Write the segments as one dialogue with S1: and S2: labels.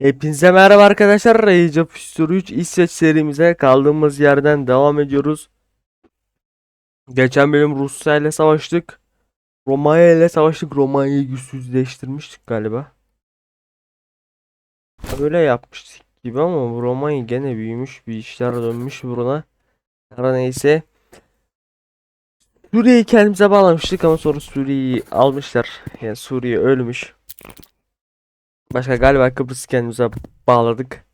S1: Hepinize merhaba arkadaşlar. Age of History 3 İsveç serimize kaldığımız yerden devam ediyoruz. Geçen bölüm Rusya ile savaştık. Romanya ile savaştık. Romanya'yı güçsüzleştirmiştik galiba. Böyle yapmıştık gibi ama Romanya gene büyümüş. Bir işler dönmüş buna. Her neyse. Suriye'yi kendimize bağlamıştık ama sonra Suriye'yi almışlar. Yani Suriye ölmüş. Başka galiba Kıbrıs kendimize bağladık.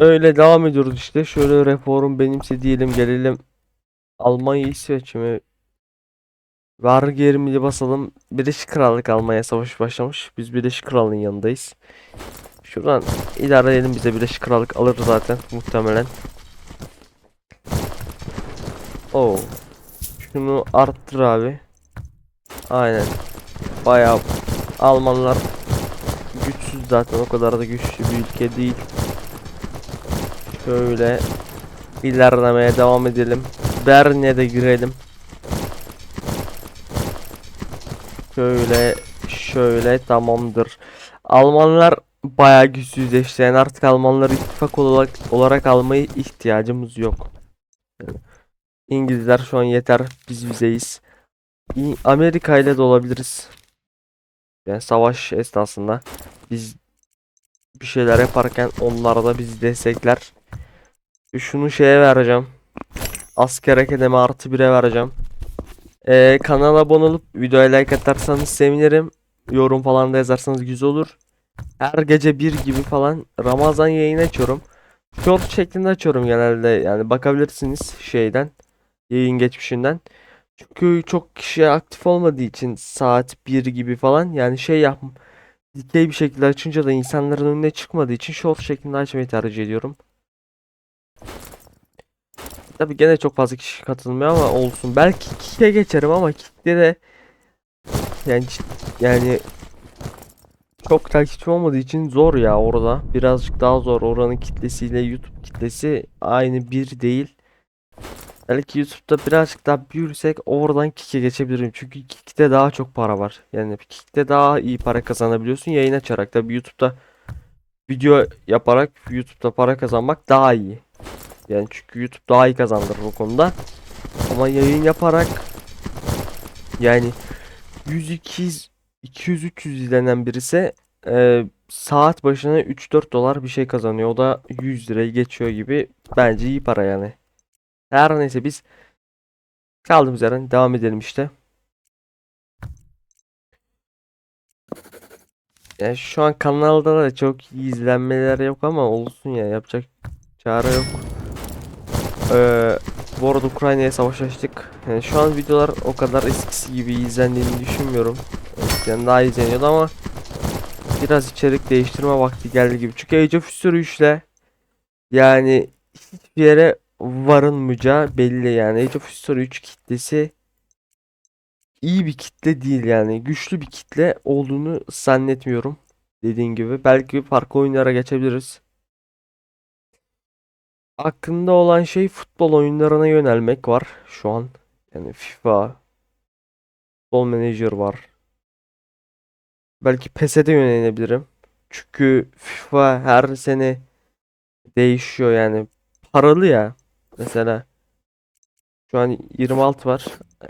S1: Öyle devam ediyoruz işte. Şöyle reform benimse diyelim gelelim. Almanya İsveç mi? Var gerimini basalım. Birleşik Krallık Almanya savaşı başlamış. Biz Birleşik Krallığın yanındayız. Şuradan idare edelim bize Birleşik Krallık alır zaten muhtemelen. Oo. Şunu arttır abi. Aynen. Bayağı Almanlar güçsüz zaten o kadar da güçlü bir ülke değil. Şöyle ilerlemeye devam edelim. Bern'e de girelim. Şöyle şöyle tamamdır. Almanlar bayağı güçsüzleşti. Yani artık Almanları ittifak olarak olarak almaya ihtiyacımız yok. İngilizler şu an yeter. Biz bizeyiz. Amerika ile de olabiliriz. Yani savaş esnasında biz bir şeyler yaparken onlar da bizi destekler. Şunu şeye vereceğim. Asker akademi artı 1'e vereceğim. Ee, kanala abone olup videoya like atarsanız sevinirim. Yorum falan da yazarsanız güzel olur. Her gece bir gibi falan Ramazan yayını açıyorum. Short şeklinde açıyorum genelde. Yani bakabilirsiniz şeyden. Yayın geçmişinden. Çünkü çok kişi aktif olmadığı için saat 1 gibi falan yani şey yap dikey bir şekilde açınca da insanların önüne çıkmadığı için short şeklinde açmayı tercih ediyorum. Tabii gene çok fazla kişi katılmıyor ama olsun. Belki kick'e geçerim ama kick'te de yani yani çok takipçi olmadığı için zor ya orada. Birazcık daha zor. Oranın kitlesiyle YouTube kitlesi aynı bir değil. Belki YouTube'da birazcık daha büyürsek oradan Kick'e geçebilirim. Çünkü Kick'te daha çok para var. Yani Kick'te daha iyi para kazanabiliyorsun yayın açarak. Tabii YouTube'da video yaparak YouTube'da para kazanmak daha iyi. Yani çünkü YouTube daha iyi kazandırır bu konuda. Ama yayın yaparak yani 100 200 200 300 izlenen birisi e, saat başına 3-4 dolar bir şey kazanıyor. O da 100 lirayı geçiyor gibi. Bence iyi para yani. Her neyse biz kaldığımız yerden devam edelim işte. Yani şu an kanalda da çok izlenmeler yok ama olsun ya yapacak çare yok. Ee, bu arada Ukrayna'ya savaş açtık. Yani şu an videolar o kadar eskisi gibi izlendiğini düşünmüyorum. Eskiden daha izleniyordu ama biraz içerik değiştirme vakti geldi gibi. Çünkü Age of History 3 ile yani hiçbir yere varılmayacağı belli yani. Age of History 3 kitlesi iyi bir kitle değil yani. Güçlü bir kitle olduğunu zannetmiyorum. Dediğin gibi. Belki farklı oyunlara geçebiliriz. Aklımda olan şey futbol oyunlarına yönelmek var şu an. Yani FIFA, Futbol Manager var. Belki PES'e de yönelebilirim. Çünkü FIFA her sene değişiyor yani. Paralı ya. Mesela şu an 26 var.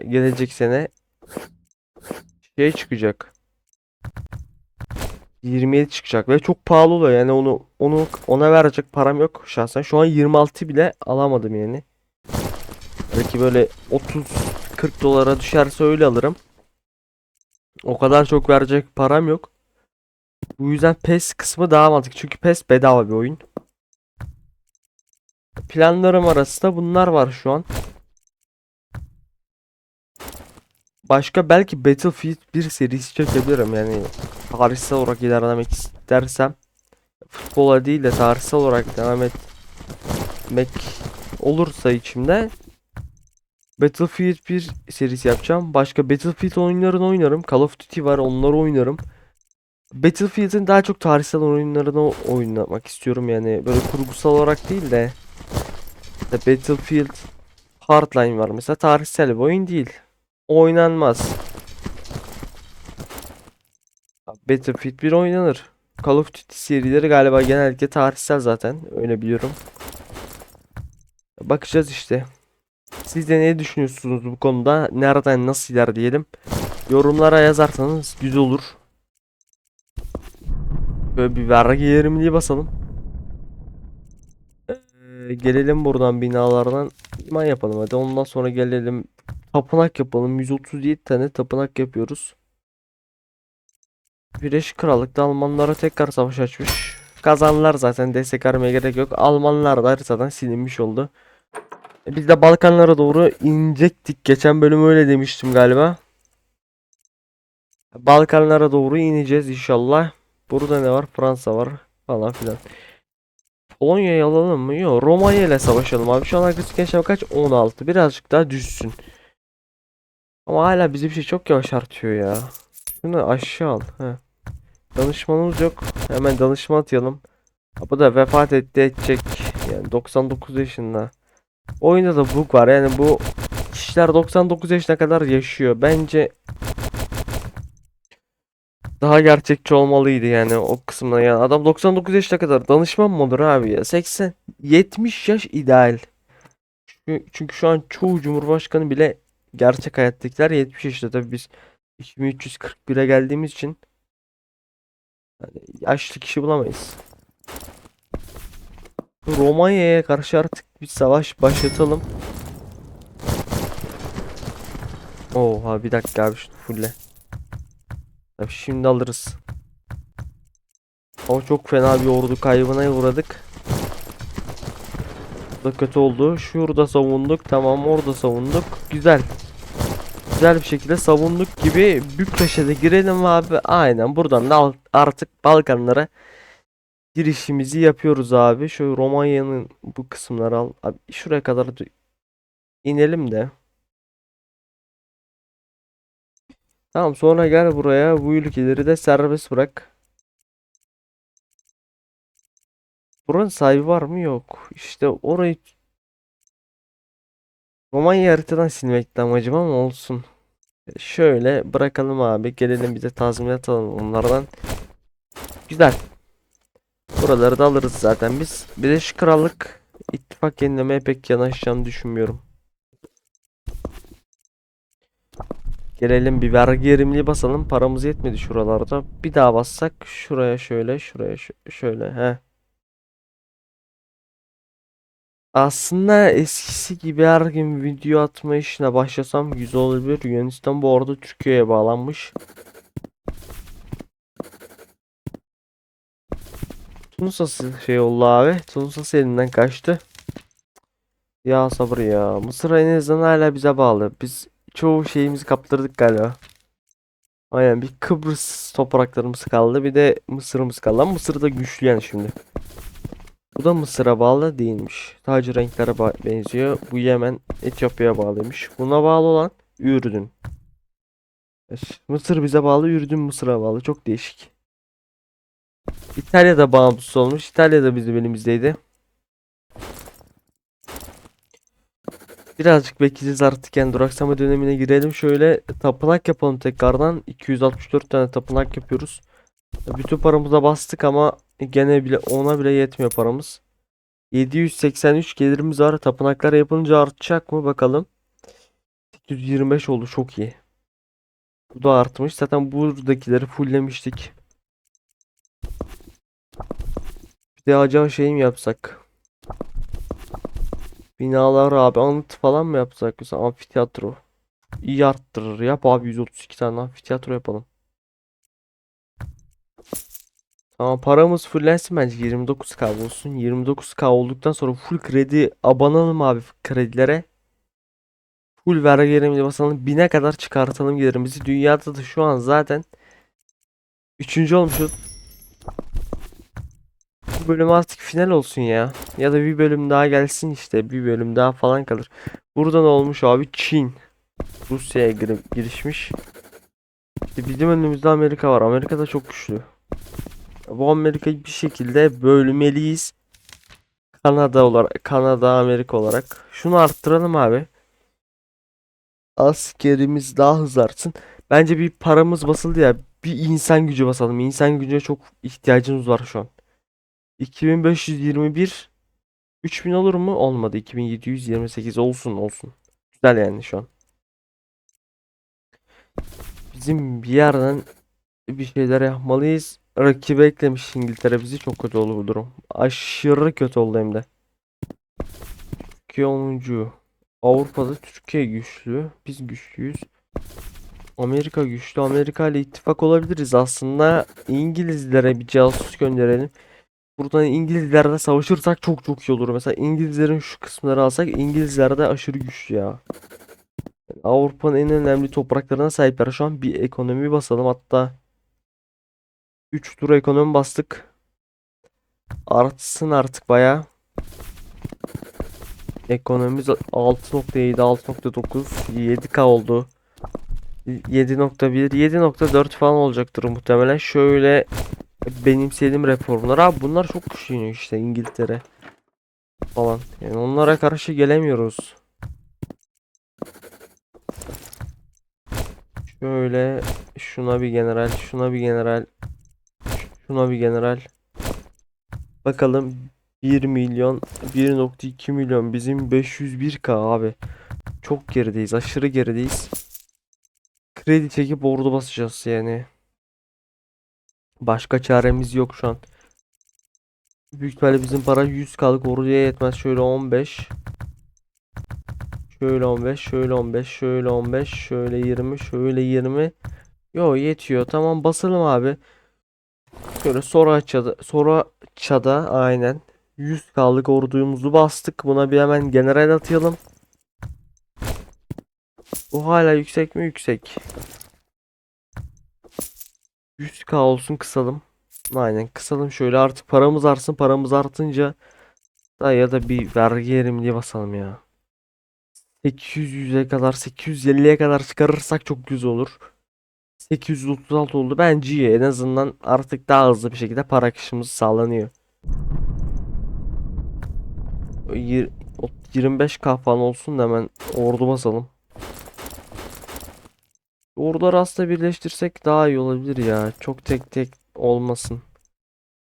S1: Gelecek sene şey çıkacak. 27 çıkacak ve çok pahalı oluyor yani onu onu ona verecek param yok şahsen. Şu an 26 bile alamadım yani. Belki böyle 30 40 dolara düşerse öyle alırım. O kadar çok verecek param yok. Bu yüzden PES kısmı daha mantıklı. Çünkü PES bedava bir oyun. Planlarım arasında bunlar var şu an. Başka belki Battlefield 1 serisi çekebilirim yani tarihsel olarak ilerlemek istersem futbola değil de tarihsel olarak devam etmek olursa içimde Battlefield 1 serisi yapacağım. Başka Battlefield oyunlarını oynarım. Call of Duty var onları oynarım. Battlefield'in daha çok tarihsel oyunlarını oynamak istiyorum yani böyle kurgusal olarak değil de işte Battlefield Hardline var mesela tarihsel bir oyun değil. Oynanmaz. Battlefield 1 oynanır. Call of Duty serileri galiba genellikle tarihsel zaten. Öyle biliyorum. Bakacağız işte. Siz de ne düşünüyorsunuz bu konuda? Nereden nasıl ilerleyelim? Yorumlara yazarsanız güzel olur. Böyle bir vergi yerimliği basalım. Ee, gelelim buradan binalardan iman yapalım hadi. Ondan sonra gelelim tapınak yapalım. 137 tane tapınak yapıyoruz. Birleşik Krallık'ta Almanlara tekrar savaş açmış. Kazanlar zaten destek vermeye gerek yok. Almanlar da haritadan silinmiş oldu. E, Biz de Balkanlara doğru inecektik. Geçen bölüm öyle demiştim galiba. Balkanlara doğru ineceğiz inşallah. Burada ne var? Fransa var falan filan. Polonya'yı alalım mı? Yok. Romanya ile savaşalım abi. Şu an agresif yaşam kaç? 16. Birazcık daha düşsün. Ama hala bizi bir şey çok yavaş artıyor ya. Şunu aşağı al. He. Danışmanımız yok. Hemen danışma atayalım. Bu da vefat etti edecek. Yani 99 yaşında. Oyunda da bug var. Yani bu kişiler 99 yaşına kadar yaşıyor. Bence daha gerçekçi olmalıydı yani o kısımda. Yani adam 99 yaşına kadar danışman mı olur abi ya? 80 70 yaş ideal. Çünkü, çünkü şu an çoğu cumhurbaşkanı bile gerçek hayattakiler 70 yaşında. Tabii biz 2341'e geldiğimiz için yani yaşlı kişi bulamayız. Romanya'ya karşı artık bir savaş başlatalım. Oha bir dakika abi şunu fulle. Şimdi alırız. Ama çok fena bir ordu kaybına uğradık. Bu da kötü oldu. Şurada savunduk. Tamam orada savunduk. Güzel. Güzel bir şekilde savunduk gibi Bükreş'e de girelim abi. Aynen buradan da artık Balkanlara girişimizi yapıyoruz abi. Şu Romanya'nın bu kısımları al. Abi şuraya kadar inelim de. Tamam sonra gel buraya bu ülkeleri de serbest bırak. Buranın sahibi var mı? Yok. İşte orayı Romanya haritadan silmekti amacım ama olsun. Şöyle bırakalım abi. Gelelim bir de tazminat alalım onlardan. Güzel. Buraları da alırız zaten biz. Birleşik Krallık ittifak yenilemeye pek yanaşacağını düşünmüyorum. Gelelim bir vergi yerimliği basalım. Paramız yetmedi şuralarda. Bir daha bassak şuraya şöyle, şuraya şö- şöyle. He. Aslında eskisi gibi her gün video atma işine başlasam güzel olabilir. Yunanistan bu arada Türkiye'ye bağlanmış. Tunusası şey oldu abi. Tunusası elinden kaçtı. Ya sabır ya. Mısır en azından hala bize bağlı. Biz çoğu şeyimizi kaptırdık galiba. Aynen bir Kıbrıs topraklarımız kaldı. Bir de Mısır'ımız kaldı. Ama Mısır da güçlü yani şimdi. Bu da Mısır'a bağlı değilmiş. Sadece renklere benziyor. Bu Yemen, Etiyopya'ya bağlıymış. Buna bağlı olan Ürdün. Mısır bize bağlı, Ürdün Mısır'a bağlı. Çok değişik. İtalya da bağımsız olmuş. İtalya da bizim elimizdeydi. Birazcık bekleyeceğiz artık yani duraksama dönemine girelim. Şöyle tapınak yapalım tekrardan. 264 tane tapınak yapıyoruz. Bütün paramıza bastık ama gene bile ona bile yetmiyor paramız. 783 gelirimiz var. Tapınaklar yapınca artacak mı bakalım. 825 oldu çok iyi. Bu da artmış. Zaten buradakileri fulllemiştik. Bir de acaba şey mi yapsak? Binalar abi anıt falan mı yapsak? Mesela amfiteyatro. İyi arttırır. Yap abi 132 tane amfiteyatro yapalım. Tamam paramız fullensin bence 29k olsun. 29k olduktan sonra full kredi abanalım abi kredilere. Full vergi yerimli basalım. 1000'e kadar çıkartalım gelirimizi. Dünyada da şu an zaten 3. olmuşuz. Bu bölüm artık final olsun ya. Ya da bir bölüm daha gelsin işte. Bir bölüm daha falan kalır. Burada ne olmuş abi? Çin. Rusya'ya gir- girişmiş. İşte bizim önümüzde Amerika var. Amerika da çok güçlü. Bu Amerika'yı bir şekilde bölmeliyiz. Kanada olarak, Kanada, Amerika olarak. Şunu arttıralım abi. Askerimiz daha hızlı artsın. Bence bir paramız basıldı ya. bir insan gücü basalım. İnsan gücüne çok ihtiyacımız var şu an. 2521 3000 olur mu? Olmadı. 2728 olsun olsun. Güzel yani şu an. Bizim bir yerden bir şeyler yapmalıyız. Rakibe eklemiş İngiltere bizi. Çok kötü oldu bu durum. Aşırı kötü oldu hem de. Türkiye 10. Avrupa'da Türkiye güçlü. Biz güçlüyüz. Amerika güçlü. Amerika ile ittifak olabiliriz aslında. İngilizlere bir casus gönderelim. Buradan İngilizlerle savaşırsak çok çok iyi olur. Mesela İngilizlerin şu kısımları alsak İngilizler de aşırı güçlü ya. Avrupa'nın en önemli topraklarına sahipler. Şu an bir ekonomi basalım. Hatta 3 tur ekonomi bastık. Artsın artık baya. Ekonomimiz 6.7, 6.9, 7K oldu. 7.1, 7.4 falan olacaktır muhtemelen. Şöyle benimseyelim reformları. Abi bunlar çok güçleniyor işte İngiltere falan. Yani onlara karşı gelemiyoruz. Şöyle şuna bir general, şuna bir general, şuna bir general. Bakalım 1 milyon, 1.2 milyon bizim 501k abi. Çok gerideyiz, aşırı gerideyiz. Kredi çekip ordu basacağız yani. Başka çaremiz yok şu an. Büyük ihtimalle bizim para 100 kaldık orduya yetmez. Şöyle 15. Şöyle 15, şöyle 15, şöyle 15, şöyle 20, şöyle 20. Yo yetiyor. Tamam basalım abi. Şöyle sonra çada, sonra çada aynen. 100 kaldık ordumuzu bastık. Buna bir hemen general atayalım. Bu hala yüksek mi? Yüksek. 100k olsun kısalım. Aynen kısalım şöyle artık paramız artsın. Paramız artınca da ya da bir vergi yerimliği basalım ya. 800'e kadar 850'ye kadar çıkarırsak çok güzel olur. 836 oldu. Bence iyi. En azından artık daha hızlı bir şekilde para akışımız sağlanıyor. Yir- o 25k falan olsun da hemen ordu basalım. Orduları aslında birleştirsek daha iyi olabilir ya. Çok tek tek olmasın.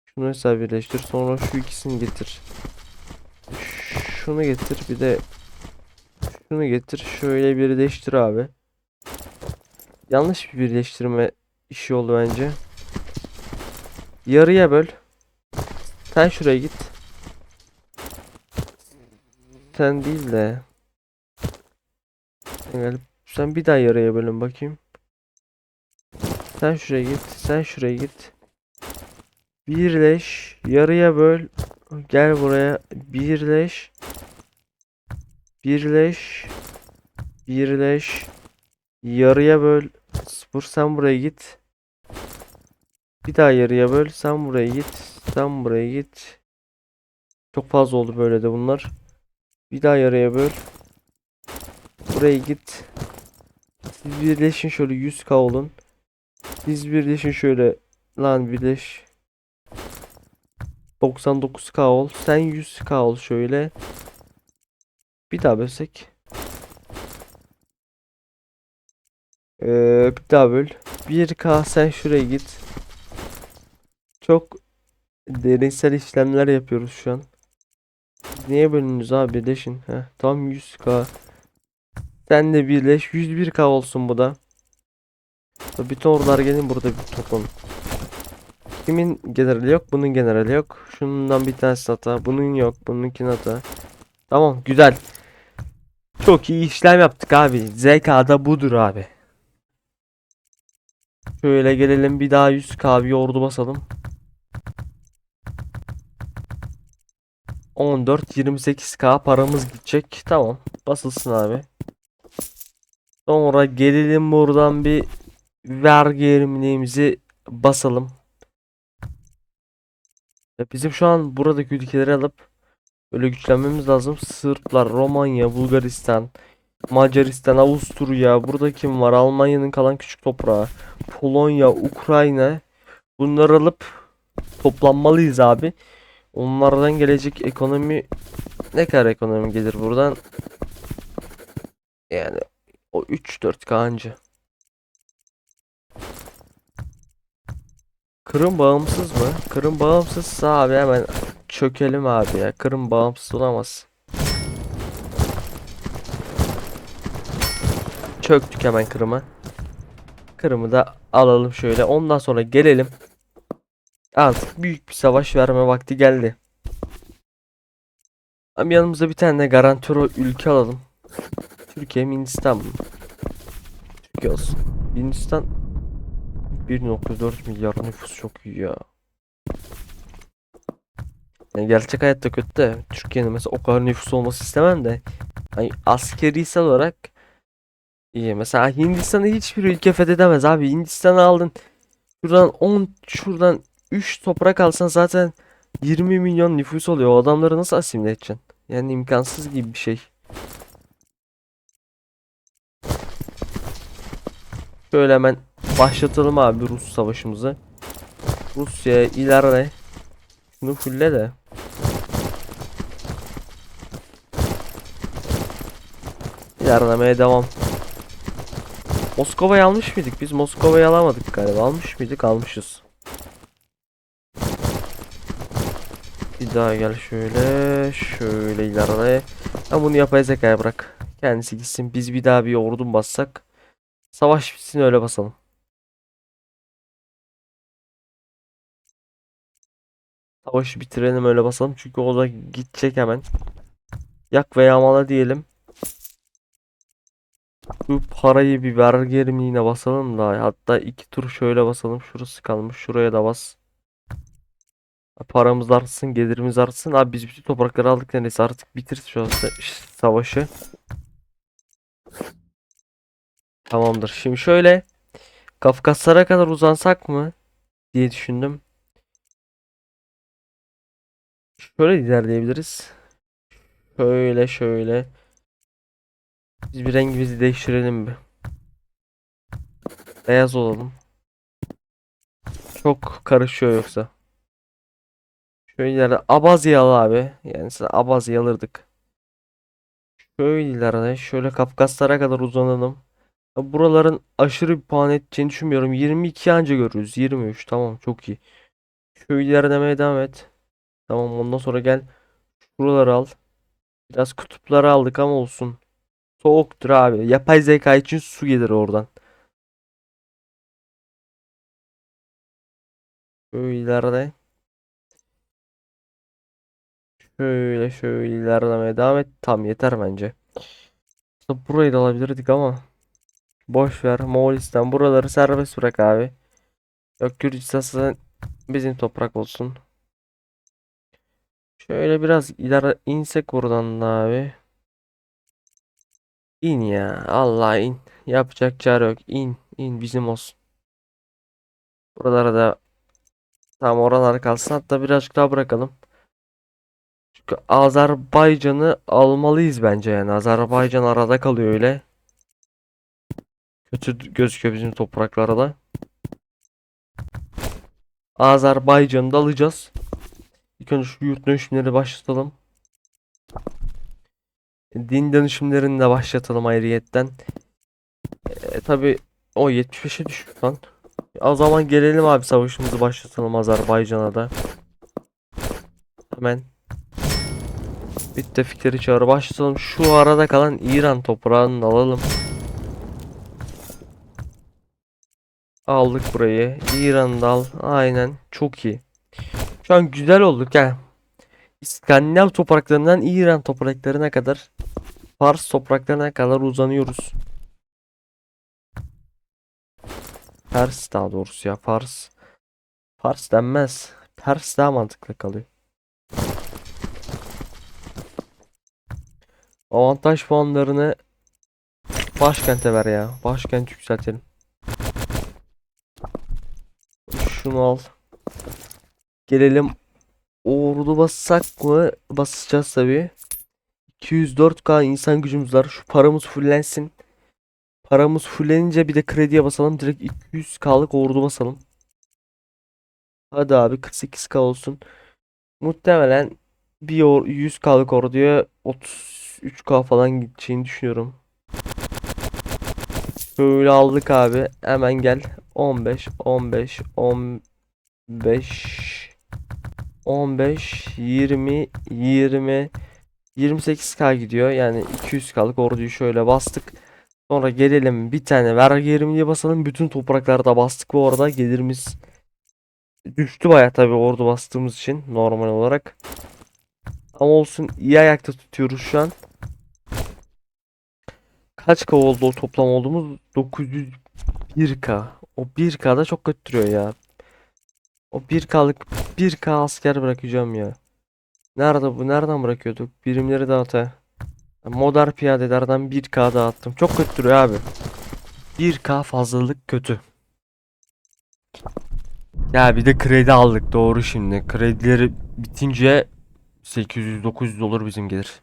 S1: Şunu mesela birleştir. Sonra şu ikisini getir. Şunu getir. Bir de şunu getir. Şöyle birleştir abi. Yanlış bir birleştirme işi oldu bence. Yarıya böl. Sen şuraya git. Sen değil de. Sen gel. Sen bir daha yarıya bölün bakayım. Sen şuraya git. Sen şuraya git. Birleş. Yarıya böl. Gel buraya. Birleş. Birleş. Birleş. Yarıya böl. Sıfır sen buraya git. Bir daha yarıya böl. Sen buraya git. Sen buraya git. Çok fazla oldu böyle de bunlar. Bir daha yarıya böl. Buraya git. Siz birleşin şöyle 100k olun. Siz birleşin şöyle. Lan birleş. 99k ol. Sen 100k ol şöyle. Bir daha bölsek. Ee, bir daha böl. 1k sen şuraya git. Çok derinsel işlemler yapıyoruz şu an. Niye bölünüz abi birleşin. Heh, tam 100k. Sen de birleş. 101k olsun bu da. Bütün ordular gelin burada bir toplanın. Kimin generali yok? Bunun generali yok. Şundan bir tanesi hata. Bunun yok. Bununkinin hata. Tamam güzel. Çok iyi işlem yaptık abi. ZK'da budur abi. Şöyle gelelim bir daha 100k bir ordu basalım. 14 28k paramız gidecek. Tamam. Basılsın abi. Sonra gelelim buradan bir vergi yerimliğimizi basalım. Bizim şu an buradaki ülkeleri alıp böyle güçlenmemiz lazım. Sırplar, Romanya, Bulgaristan, Macaristan, Avusturya, burada kim var? Almanya'nın kalan küçük toprağı, Polonya, Ukrayna. Bunları alıp toplanmalıyız abi. Onlardan gelecek ekonomi ne kadar ekonomi gelir buradan? Yani o 3-4 k anca. Kırım bağımsız mı? Kırım bağımsızsa abi hemen çökelim abi ya. Kırım bağımsız olamaz. Çöktük hemen Kırım'a. Kırım'ı da alalım şöyle. Ondan sonra gelelim. Artık büyük bir savaş verme vakti geldi. Ama yanımıza bir tane de ülke alalım. Türkiye mi Hindistan mı? Türkiye olsun. Hindistan 1.4 milyar nüfus çok iyi ya. Yani gerçek hayatta kötü de Türkiye'nin mesela o kadar nüfus olması istemem de hani askerisel olarak iyi. Mesela Hindistan'ı hiçbir ülke fethedemez abi. Hindistan'ı aldın. Şuradan 10 şuradan 3 toprak alsan zaten 20 milyon nüfus oluyor. O adamları nasıl asimile edeceksin? Yani imkansız gibi bir şey. Şöyle hemen başlatalım abi Rus savaşımızı. Rusya ilerle. Şunu fulle de. İlerlemeye devam. Moskova'yı almış mıydık? Biz Moskova'yı alamadık galiba. Almış mıydık? Almışız. Bir daha gel şöyle. Şöyle ilerle. Ha bunu yapay zekaya bırak. Kendisi gitsin. Biz bir daha bir ordu bassak. Savaş bitsin öyle basalım. Savaşı bitirelim öyle basalım. Çünkü o da gidecek hemen. Yak ve yağmala diyelim. Şu parayı bir vergi yine basalım da. Hatta iki tur şöyle basalım. Şurası kalmış. Şuraya da bas. Paramız artsın, gelirimiz artsın. Abi biz bütün toprakları aldık neredeyse. Artık bitir şu savaşı. Tamamdır. Şimdi şöyle Kafkaslara kadar uzansak mı diye düşündüm. Şöyle ilerleyebiliriz. Şöyle şöyle. Biz bir rengimizi değiştirelim bir. Beyaz olalım. Çok karışıyor yoksa. Şöyle ileride Abazya al abi. Yani size Abazya alırdık. Şöyle ileride şöyle Kafkaslara kadar uzanalım. Buraların aşırı bir puan edeceğini düşünmüyorum. 22 anca görürüz. 23 tamam çok iyi. Şöyle ilerlemeye devam et. Tamam ondan sonra gel. Şuraları al. Biraz kutupları aldık ama olsun. Soğuktur abi. Yapay zeka için su gelir oradan. Şöyle ileride. Şöyle şöyle ilerlemeye devam et. Tam yeter bence. Burayı da alabilirdik ama. Boş ver. Moğolistan buraları serbest bırak abi. Yok Gürcistan bizim toprak olsun. Şöyle biraz ileri insek buradan da abi. İn ya. Allah in. Yapacak çare yok. İn. in bizim olsun. Buralara da tam oralar kalsın. Hatta birazcık daha bırakalım. Çünkü Azerbaycan'ı almalıyız bence yani. Azerbaycan arada kalıyor öyle. Kötü gözüküyor bizim topraklarda. Azerbaycan'ı da alacağız. İlk önce şu yurt dönüşümleri başlatalım. Din dönüşümlerini de başlatalım ayrıyetten. E, tabi o 75'e düşmüş lan. O zaman gelelim abi savaşımızı başlatalım Azerbaycan'a da. Hemen. Müttefikleri çağır başlatalım. Şu arada kalan İran toprağını da alalım. Aldık burayı. İran'ı da al. Aynen. Çok iyi. Şu an güzel olduk ya. İskandinav topraklarından İran topraklarına kadar Fars topraklarına kadar uzanıyoruz. Pers daha doğrusu ya Fars. Fars denmez. Pers daha mantıklı kalıyor. Avantaj puanlarını başkente ver ya. Başkent yükseltelim. Şunu al. Gelelim. Ordu bassak mı? Basacağız tabii. 204k insan gücümüz var. Şu paramız fullensin. Paramız fullenince bir de krediye basalım. Direkt 200k'lık ordu basalım. Hadi abi 48k olsun. Muhtemelen bir or 100k'lık orduya 33k falan gideceğini düşünüyorum. Şöyle aldık abi. Hemen gel. 15, 15, 10, 5 15 20 20 28k gidiyor. Yani 200k'lık orduyu şöyle bastık. Sonra gelelim bir tane vergi yerimliği basalım. Bütün topraklarda bastık bu arada. Gelirimiz düştü baya tabii ordu bastığımız için normal olarak. Ama olsun iyi ayakta tutuyoruz şu an. Kaç k oldu o toplam olduğumuz? 901k. O 1k'da çok götürüyor ya. O 1k'lık 1k asker bırakacağım ya. Nerede bu? Nereden bırakıyorduk? Birimleri dağıt ha. Modern piyadelerden 1k dağıttım. Çok götürüyor abi. 1k fazlalık kötü. Ya bir de kredi aldık doğru şimdi. Kredileri bitince 800-900 olur bizim gelir.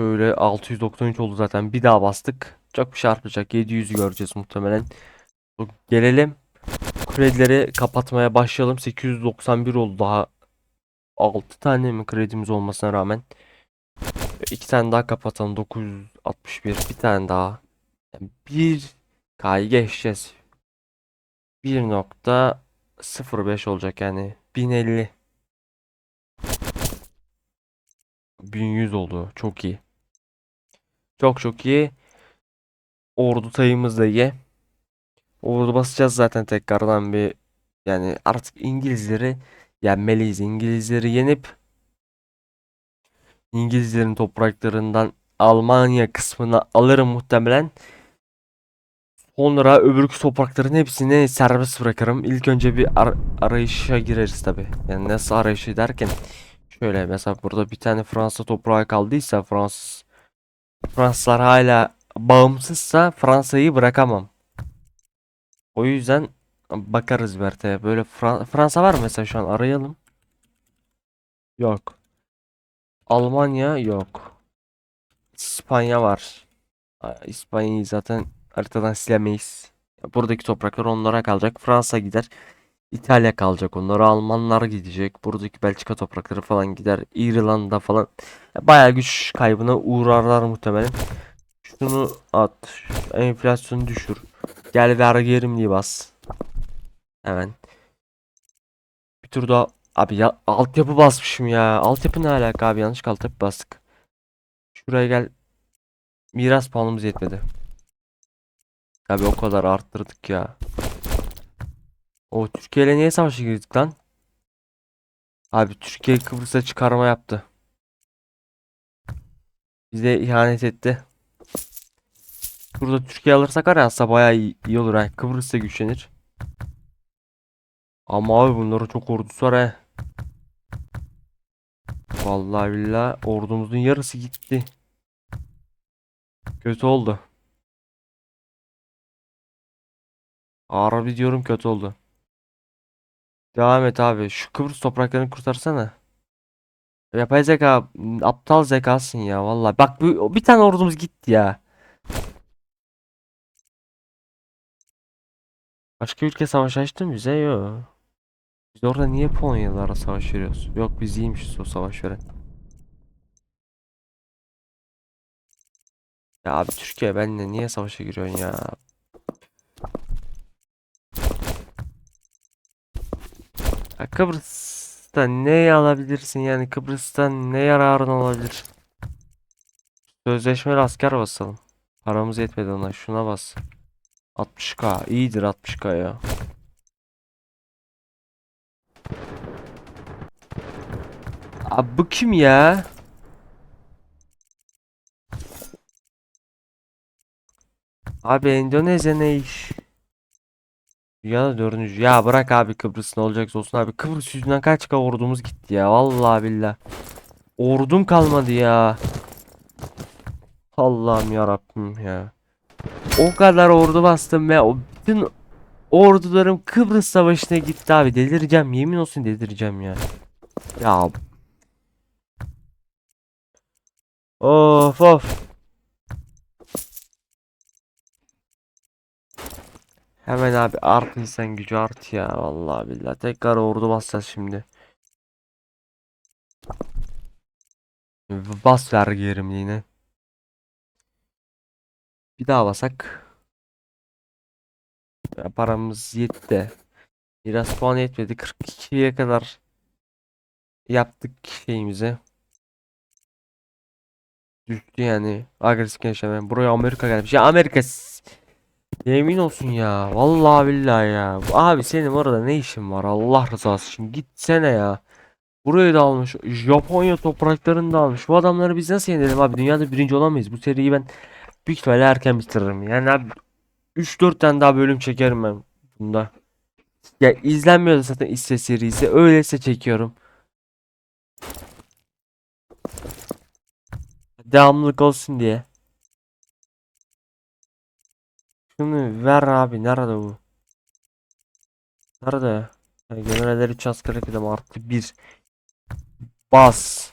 S1: Şöyle 693 oldu zaten. Bir daha bastık. Çok bir şey artmayacak. 700 göreceğiz muhtemelen. Gelelim. Kredileri kapatmaya başlayalım. 891 oldu daha. 6 tane mi kredimiz olmasına rağmen. 2 tane daha kapatalım. 961. Bir tane daha. Yani 1K'yı geçeceğiz. 1.05 olacak yani. 1050. 1100 oldu. Çok iyi. Çok çok iyi. Ordu sayımız da iyi. Ordu basacağız zaten tekrardan bir yani artık İngilizleri yenmeliyiz. İngilizleri yenip İngilizlerin topraklarından Almanya kısmını alırım muhtemelen. Sonra öbürkü toprakların hepsini serbest bırakırım. İlk önce bir ar- arayışa gireriz tabi. Yani nasıl arayışı derken şöyle mesela burada bir tane Fransa toprağı kaldıysa Fransız Fransızlar hala bağımsızsa Fransa'yı bırakamam. O yüzden bakarız bir haritaya. Böyle Fra- Fransa var mı mesela şu an arayalım. Yok. Almanya yok. İspanya var. İspanya'yı zaten haritadan silemeyiz. Buradaki topraklar onlara kalacak. Fransa gider. İtalya kalacak onlara. Almanlar gidecek. Buradaki Belçika toprakları falan gider. İrlanda falan. Ya Bayağı güç kaybına uğrarlar muhtemelen. Şunu at. Enflasyonu düşür. Gel vergi yerimliği bas. Hemen. Bir tur daha. Abi ya altyapı basmışım ya. Altyapı ne alaka abi yanlış altyapı bastık. Şuraya gel. Miras puanımız yetmedi. Abi o kadar arttırdık ya. O Türkiye ile niye savaşa girdik lan? Abi Türkiye Kıbrıs'a çıkarma yaptı. Bize ihanet etti. Burada Türkiye alırsak aslında bayağı iyi, iyi olur ha. Kıbrıs da güçlenir. Ama abi bunların çok ordusu var ha. Vallahi billahi ordumuzun yarısı gitti. Kötü oldu. Harbi diyorum kötü oldu. Devam et abi. Şu Kıbrıs topraklarını kurtarsana. Yapay zeka aptal zekasın ya vallahi. Bak bu bir tane ordumuz gitti ya. Başka ülke savaş açtı mı bize? Yok. Biz orada niye Polonyalılara savaş veriyoruz? Yok biz iyiymişiz o savaş veren. Ya abi Türkiye benimle niye savaşa giriyorsun ya? Ya Kıbrıs'ta ne alabilirsin yani Kıbrıs'tan ne yararın olabilir? Sözleşmeli asker basalım. Paramız yetmedi ona şuna bas. 60k iyidir 60k ya. Abi bu kim ya? Abi Endonezya ne iş? Ya dördüncü. Ya bırak abi Kıbrıs ne olacaksa olsun abi. Kıbrıs yüzünden kaç ka ordumuz gitti ya. Vallahi billah. Ordum kalmadı ya. Allah'ım ya ya. O kadar ordu bastım ve o bütün ordularım Kıbrıs Savaşı'na gitti abi. Delireceğim. Yemin olsun delireceğim ya. Ya. Of of. Hemen abi art insan gücü art ya vallahi billahi tekrar ordu basacağız şimdi. Bas vergi yerimliğine. Bir daha basak. Paramız yetti. Miras puanı yetmedi. 42'ye kadar yaptık şeyimizi. Düştü yani. Agresif gençleme. Buraya Amerika gelmiş. Ya Amerika Yemin olsun ya. Vallahi billahi ya. Abi senin orada ne işin var? Allah rızası için gitsene ya. Burayı da almış. Japonya topraklarını da almış. Bu adamları biz nasıl yenelim abi? Dünyada birinci olamayız. Bu seriyi ben büyük ihtimalle erken bitiririm. Yani abi 3-4 tane daha bölüm çekerim ben bunda. Ya izlenmiyor zaten iste serisi. Öyleyse çekiyorum. Devamlılık olsun diye. Şunu ver abi. Nerede bu? Nerede? Ha, Generalleri çaskara edelim artı bir. Bas.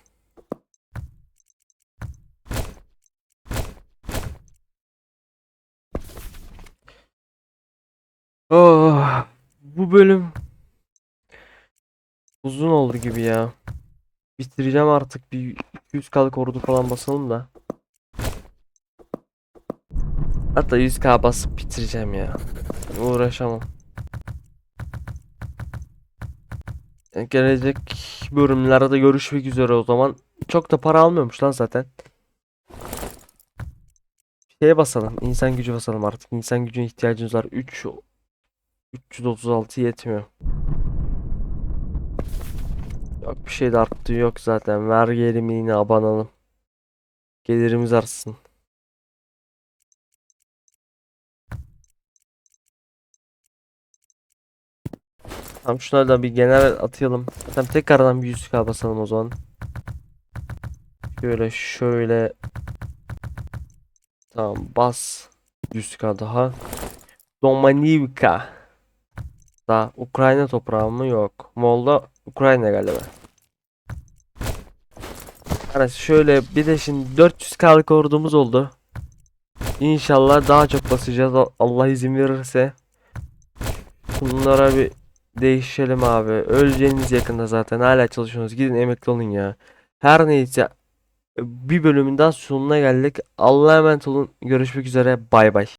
S1: Oh, bu bölüm uzun oldu gibi ya. Bitireceğim artık bir 200 kalık ordu falan basalım da. Hatta 100k basıp bitireceğim ya. Uğraşamam. Yani Gelecek bölümlerde görüşmek üzere o zaman. Çok da para almıyormuş lan zaten. Şeye basalım. İnsan gücü basalım artık. İnsan gücüne ihtiyacımız var. 3 336 yetmiyor. Yok bir şey de arttığı yok zaten. Vergi elimine abanalım. Gelirimiz artsın. Tamam şunlardan bir genel atayalım. Tamam tekrardan bir 100k basalım o zaman. Şöyle şöyle. Tamam bas. 100k daha. Domanivka. Da Ukrayna toprağı mı? Yok. Molda Ukrayna galiba. Evet şöyle bir de şimdi 400k'lık ordumuz oldu. İnşallah daha çok basacağız. Al- Allah izin verirse. Bunlara bir değişelim abi. Öleceğiniz yakında zaten. Hala çalışıyorsunuz. Gidin emekli olun ya. Her neyse bir bölümün daha sonuna geldik. Allah'a emanet olun. Görüşmek üzere. Bay bay.